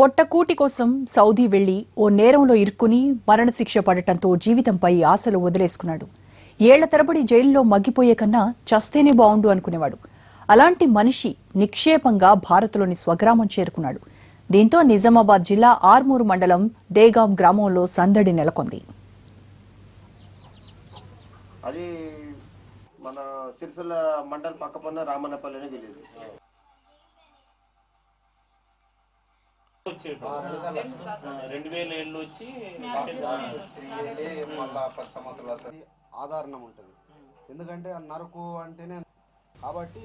పొట్టకూటి కోసం సౌదీ వెళ్ళి ఓ నేరంలో ఇరుక్కుని మరణశిక్ష పడటంతో జీవితంపై ఆశలు వదిలేసుకున్నాడు. ఏళ్ళ తరబడి జైల్లో మగ్గిపోయే కన్నా చస్తేనే బావుండు అనుకునేవాడు. అలాంటి మనిషి నిక్షేపంగా భారత్లోని స్వగ్రామం చేరుకున్నాడు. దీంతో నిజామాబాద్ జిల్లా ఆర్మూరు మండలం దేగాం గ్రామంలో సందడి నెలకొంది. అది మన సిరిసిల్ల మండల్ పక్క పన్న రామన్నపల్లి అని రెండు వేల ఏళ్ళు వచ్చి ఆధారణం ఉంటుంది. ఎందుకంటే నరకు అంటేనే కాబట్టి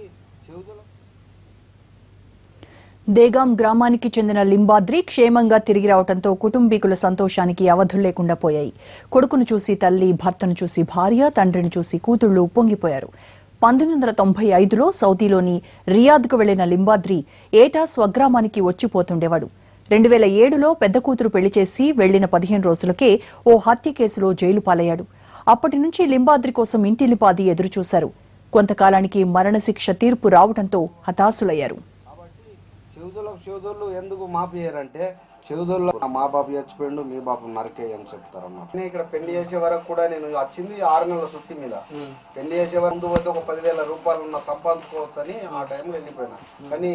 దేగాం గ్రామానికి చెందిన లింబాద్రి క్షేమంగా తిరిగి రావడంతో కుటుంబీకుల సంతోషానికి అవధులు లేకుండా పోయాయి. కొడుకును చూసి తల్లి భర్తను చూసి భార్య తండ్రిని చూసి కూతుళ్ళు ఉప్పొంగిపోయారు పంతొమ్మిది వందల తొంభై ఐదులో సౌదీలోని రియాద్కు వెళ్ళిన లింబాద్రి ఏటా స్వగ్రామానికి వచ్చిపోతుండేవాడు. రెండు వేల ఏడులో పెద్ద కూతురు పెళ్ళి చేసి వెళ్ళిన పదిహేను రోజులకే ఓ హత్య కేసులో జైలు పాలయ్యాడు. అప్పటి నుంచి లింబాద్రి కోసం ఇంటిలిపాది ఎదురుచూశారు. కొంతకాలానికి మరణశిక్ష తీర్పు రావడంతో హతాశులయ్యారు. కాబట్టి చెవుదల చెవుదోళ్ళు ఎందుకు మాపియ్యారంటే చెవుదోళ్ళు మా బాబు చచ్చిపోయిండు మీ బాబు నరకే అని చెప్తారు అన్నమాట నేను ఇక్కడ పెళ్ళి చేసే వరకు కూడా నేను వచ్చింది ఆరు నెలల సుత్తి మీద. పెళ్ళి చేసే వరకు ముందు పోతే ఒక పదివేల రూపాయలు ఉన్న సంపాదించుకోవచ్చు అని ఆ టైంలో వెళ్ళిపోయినా. కానీ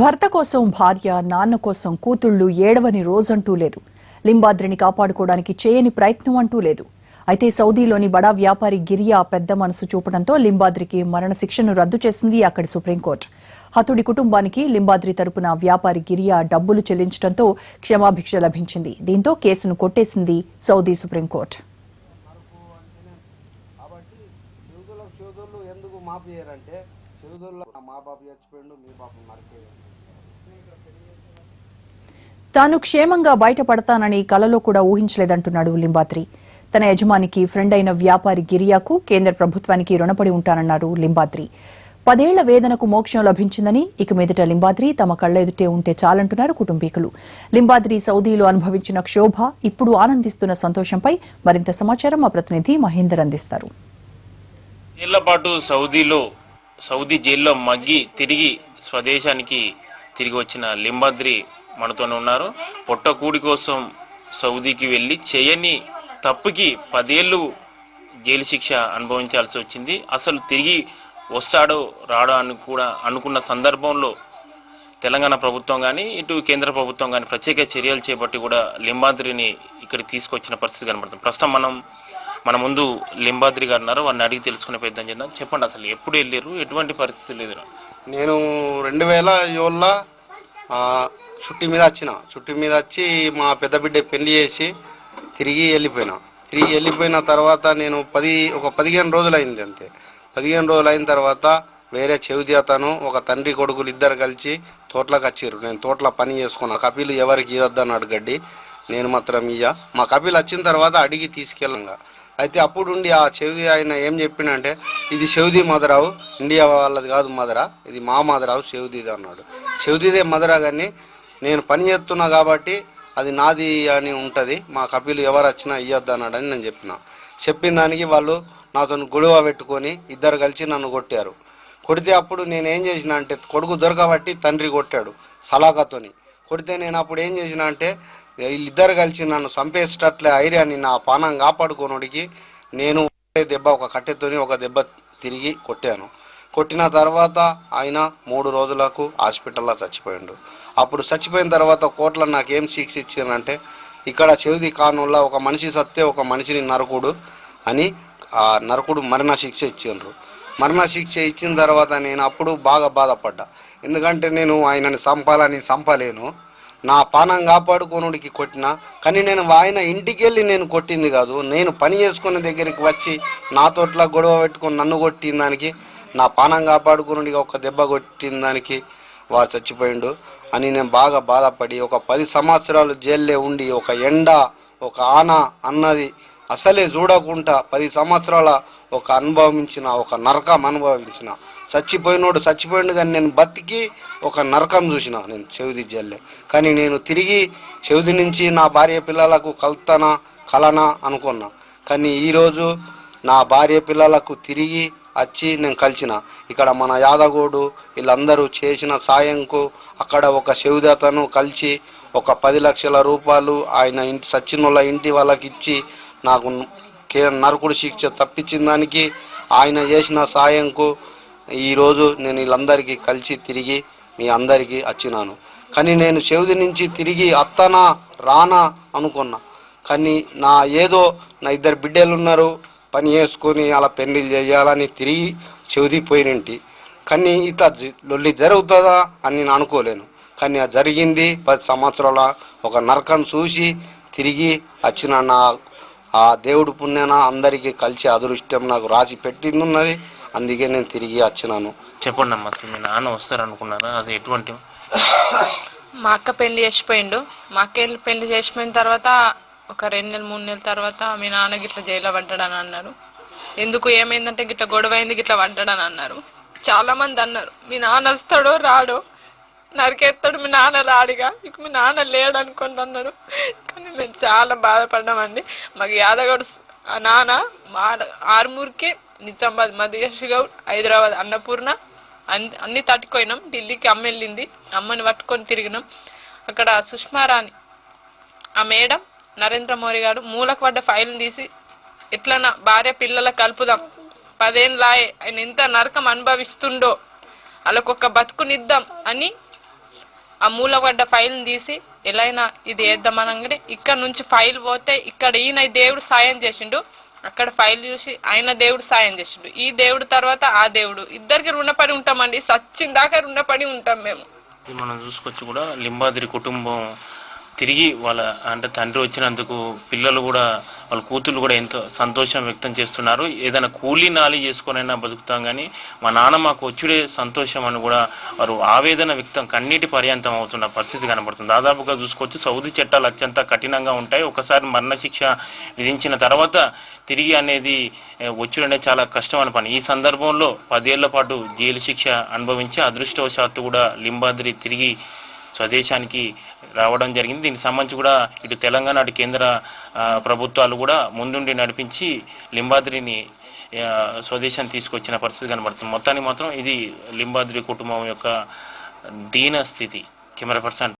భర్త కోసం భార్య నాన్న కోసం కూతుళ్ళు ఏడవని రోజంటూ లేదు. లింబాద్రిని కాపాడుకోవడానికి చేయని ప్రయత్నం అంటూ లేదు. అయితే సౌదీలోని బడా వ్యాపారి గిరియా పెద్ద మనసు చూపడంతో లింబాద్రికి మరణశిక్షను రద్దు చేసింది అక్కడి సుప్రీంకోర్టు. హతుడి కుటుంబానికి లింబాద్రి తరపున వ్యాపారి గిరియా డబ్బులు చెల్లించడంతో క్షమాభిక్ష లభించింది. దీంతో కేసును కొట్టేసింది సౌదీ సుప్రీంకోర్టు. మా బాబు చచ్చిపోయిండు మీ బాబు నరకే తాను క్షేమంగా బయటపడతానని కలలో కూడా ఊహించలేదంటున్నాడు లింబాద్రి. తన యజమానికి ఫ్రెండ్ అయిన వ్యాపారి గిరియాకు కేంద్ర ప్రభుత్వానికి రుణపడి ఉంటానన్నారు లింబాద్రి. పదేళ్ళ వేదనకు మోక్షం లభించిందని ఇక మీదట లింబాద్రి తమ కళ్ళెదుటే ఉంటే చాలంటున్నారు కుటుంబీకులు. లింబాద్రి సౌదీలో అనుభవించిన క్షోభ ఇప్పుడు ఆనందిస్తున్న సంతోషంపై మరింత సమాచారం మా ప్రతినిధి మహేందర్ అందిస్తారు. ఏళ్ళ పాటు సౌదీలో సౌదీ జైల్లో మగ్గి తిరిగి స్వదేశానికి తిరిగి వచ్చిన లింబాద్రి మనతోనే ఉన్నారు. పొట్టకూడి కోసం సౌదీకి వెళ్ళి చేయని తప్పుకి పదేళ్ళు జైలు శిక్ష అనుభవించాల్సి వచ్చింది. అసలు తిరిగి వస్తాడో రాడో అని కూడా అనుకున్న సందర్భంలో తెలంగాణ ప్రభుత్వం కానీ ఇటు కేంద్ర ప్రభుత్వం కానీ ప్రత్యేక చర్యలు చేపట్టి కూడా లింబాద్రిని ఇక్కడికి తీసుకొచ్చిన పరిస్థితి కనబడుతుంది. ప్రస్తుతం మనం మన ముందు లింబాద్రి గారు ఉన్నారు. వారిని అడిగి తెలుసుకునే ప్రయత్నం చేద్దాం. చెప్పండి అసలు ఎప్పుడు వెళ్ళారు ఎటువంటి పరిస్థితులు ఎదురు నేను రెండు వేల ఏళ్ళ చుట్టి మీద వచ్చిన. చుట్టి మీద వచ్చి మా పెద్ద బిడ్డ పెళ్ళి చేసి తిరిగి వెళ్ళిపోయినా. తిరిగి వెళ్ళిపోయిన తర్వాత నేను పది ఒక పదిహేను రోజులు అయింది అంతే. పదిహేను రోజులు అయిన తర్వాత వేరే చెవిది అతను ఒక తండ్రి కొడుకులు ఇద్దరు కలిసి తోటలోకి వచ్చిర్రు నేను తోటలో పని చేసుకున్నా. కపిలు ఎవరికి ఇవ్వద్దన్నాడు గడ్డి నేను మాత్రం ఇయ్య. మా కపిల్ వచ్చిన తర్వాత అడిగి తీసుకెళ్ళంగా. అయితే అప్పుడుండి ఆ చెవిది ఆయన ఏం చెప్పిండంటే ఇది చెవిది మదరావు ఇండియా వాళ్ళది కాదు మదరా. ఇది మా మదరావు చెవిదిది అన్నాడు. చెవిదిదే మదరా కానీ నేను పని చేస్తున్నా కాబట్టి అది నాది అని ఉంటుంది. మా కపిలు ఎవరు వచ్చినా ఇయ్యొద్దు అన్నాడని నేను చెప్పిన. చెప్పిన దానికి వాళ్ళు నాతో గొడవ పెట్టుకొని ఇద్దరు కలిసి నన్ను కొట్టారు. కొడితే అప్పుడు నేను ఏం చేసిన అంటే కొడుకు దొరకబట్టి తండ్రి కొట్టాడు సలాకతోని. కొడితే నేను అప్పుడు ఏం చేసిన అంటే వీళ్ళిద్దరు కలిసి నన్ను చంపేసేటట్లే ఐర్యాన్ని నా పానం కాపాడుకోనుడికి నేను దెబ్బ ఒక కట్టెతోని ఒక దెబ్బ తిరిగి కొట్టాను. కొట్టిన తర్వాత ఆయన మూడు రోజులకు హాస్పిటల్లో చచ్చిపోయిండు. అప్పుడు చచ్చిపోయిన తర్వాత కోర్టులో నాకేం శిక్ష ఇచ్చిందంటే ఇక్కడ చెవిది కానుల్లో ఒక మనిషి సత్తే ఒక మనిషిని నరకుడు అని ఆ నరకుడు మరణ శిక్ష ఇచ్చిండ్రు. మరణ శిక్ష ఇచ్చిన తర్వాత నేను అప్పుడు బాగా బాధపడ్డా. ఎందుకంటే నేను ఆయనని చంపాలని చంపలేను. నా పానం కాపాడుకోనుడికి కొట్టిన కానీ నేను ఆయన ఇంటికి వెళ్ళి నేను కొట్టింది కాదు నేను పని చేసుకునే దగ్గరికి వచ్చి నాతోట్లా గొడవ పెట్టుకొని నన్ను కొట్టిన దానికి నా పానం కాపాడుకుని ఒక దెబ్బ కొట్టిన దానికి వాడు చచ్చిపోయిండు అని నేను బాగా బాధపడి ఒక పది సంవత్సరాలు జైల్లో ఉండి ఒక ఎండ ఒక ఆన అన్నది అసలే చూడకుండా పది సంవత్సరాల ఒక అనుభవించిన ఒక నరకం అనుభవించిన. చచ్చిపోయినోడు చచ్చిపోయిండు కానీ నేను బతికి ఒక నరకం చూసిన నేను చెవిది జల్లే. కానీ నేను తిరిగి చెవిది నుంచి నా భార్య పిల్లలకు కలుతానా కలనా అనుకున్నా. కానీ ఈరోజు నా భార్య పిల్లలకు తిరిగి వచ్చి నేను కలిసిన. ఇక్కడ మన యాదగోడు వీళ్ళందరూ చేసిన సాయంకు అక్కడ ఒక శివదాతను కలిసి ఒక పది లక్షల రూపాయలు ఆయన ఇంటి సచ్చినోళ్ళ ఇంటి వాళ్ళకి ఇచ్చి నాకు కే నరకుడు శిక్ష తప్పించిన దానికి ఆయన చేసిన సాయంకు ఈరోజు నేను వీళ్ళందరికీ కలిసి తిరిగి మీ అందరికీ వచ్చినాను. కానీ నేను చెవిది నుంచి తిరిగి అత్తనా రానా అనుకున్నా. కానీ నా ఏదో నా ఇద్దరు బిడ్డలు ఉన్నారు పని చేసుకొని అలా పెళ్ళిళ్ళు చేయాలని తిరిగి చెవిది పోయినంటి కానీ జ- లొల్లి జరుగుతుందా అని నేను అనుకోలేను. కానీ అది జరిగింది పది సంవత్సరాల ఒక నరకం చూసి తిరిగి వచ్చిన నా ఆ దేవుడు పుణ్యాన అందరికీ కలిసి అదృష్టం నాకు రాసి పెట్టింది ఉన్నది అందుకే నేను తిరిగి వచ్చినాను. చెప్పండి అమ్మా అసలు మీ నాన్న వస్తారనుకున్నారా? అది ఎటువంటి మా అక్క పెళ్ళి చేసిపోయిండు. మా అక్క పెళ్ళి చేసిపోయిన తర్వాత ఒక రెండు నెలలు మూడు నెలల తర్వాత మీ నాన్న గిట్ల జైల్లో పడ్డాడని అన్నారు. ఎందుకు ఏమైందంటే గిట్ల గొడవ అయింది గిట్ల పడ్డాడని అన్నారు. చాలా మంది అన్నారు మీ నాన్న వస్తాడో రాడో? నరికేస్తాడు మీ నాన్న రాడిగా ఇక మీ నాన్న లేడు అనుకోండి అన్నారు. కానీ మేము చాలా బాధపడ్డామండి. మాకు యాదగౌడ్ ఆ నాన్న మా ఆర్మూర్కి నిజామాబాద్ మధుయేష్ గౌడ్ హైదరాబాద్ అన్నపూర్ణ అన్ని అన్ని తట్టుకోయినాం ఢిల్లీకి అమ్మ వెళ్ళింది అమ్మని పట్టుకొని తిరిగినాం. అక్కడ సుష్మారాణి ఆ మేడం నరేంద్ర మోడీ గారు మూలకు పడ్డ ఫైల్ని తీసి ఎట్లా భార్య పిల్లల కలుపుదాం. పదేళ్ళాయే ఆయన ఎంత నరకం అనుభవిస్తుండో. వాళ్ళకొక బతుకునిద్దాం అని ఆ మూలపడ్డ ఫైల్ని తీసి ఎలాగైనా ఇది వేద్దామనగానే ఇక్కడ నుంచి ఫైల్ పోతే ఇక్కడ ఈయన దేవుడు సాయం చేసిండు. అక్కడ ఫైల్ చూసి ఆయన దేవుడు సాయం చేసిండు. ఈ దేవుడు తర్వాత ఆ దేవుడు. ఇద్దరికి రుణపడి ఉంటామండి. సచ్చిన దాకా రుణపడి ఉంటాం మేము. మనం చూసుకొచ్చి కూడా లింబాద్రి కుటుంబం తిరిగి వాళ్ళ అంటే తండ్రి వచ్చినందుకు పిల్లలు కూడా వాళ్ళ కూతుళ్ళు కూడా ఎంతో సంతోషం వ్యక్తం చేస్తున్నారు. ఏదైనా కూలీ నాలి చేసుకొనైనా బతుకుతాం కానీ మా నాన్న మాకు వచ్చుడే సంతోషం అని కూడా వారు ఆవేదన వ్యక్తం కన్నీటి పర్యంతం అవుతున్న పరిస్థితి కనబడుతుంది. దాదాపుగా చూసుకోవచ్చు సౌదీ చట్టాలు అత్యంత కఠినంగా ఉంటాయి. ఒకసారి మరణశిక్ష విధించిన తర్వాత తిరిగి అనేది వచ్చుడనే చాలా కష్టమైన పని. ఈ సందర్భంలో పదేళ్ళ పాటు జైలు శిక్ష అనుభవించి అదృష్టవశాత్తు కూడా లింబాద్రి తిరిగి స్వదేశానికి రావడం జరిగింది. దీనికి సంబంధించి కూడా ఇటు తెలంగాణ అటు కేంద్ర ప్రభుత్వాలు కూడా ముందుండి నడిపించి లింబాద్రిని స్వదేశం స్వదేశాన్ని తీసుకొచ్చిన పరిస్థితి కనబడుతుంది. మొత్తానికి మాత్రం ఇది లింబాద్రి కుటుంబం యొక్క దీన స్థితి. Camera person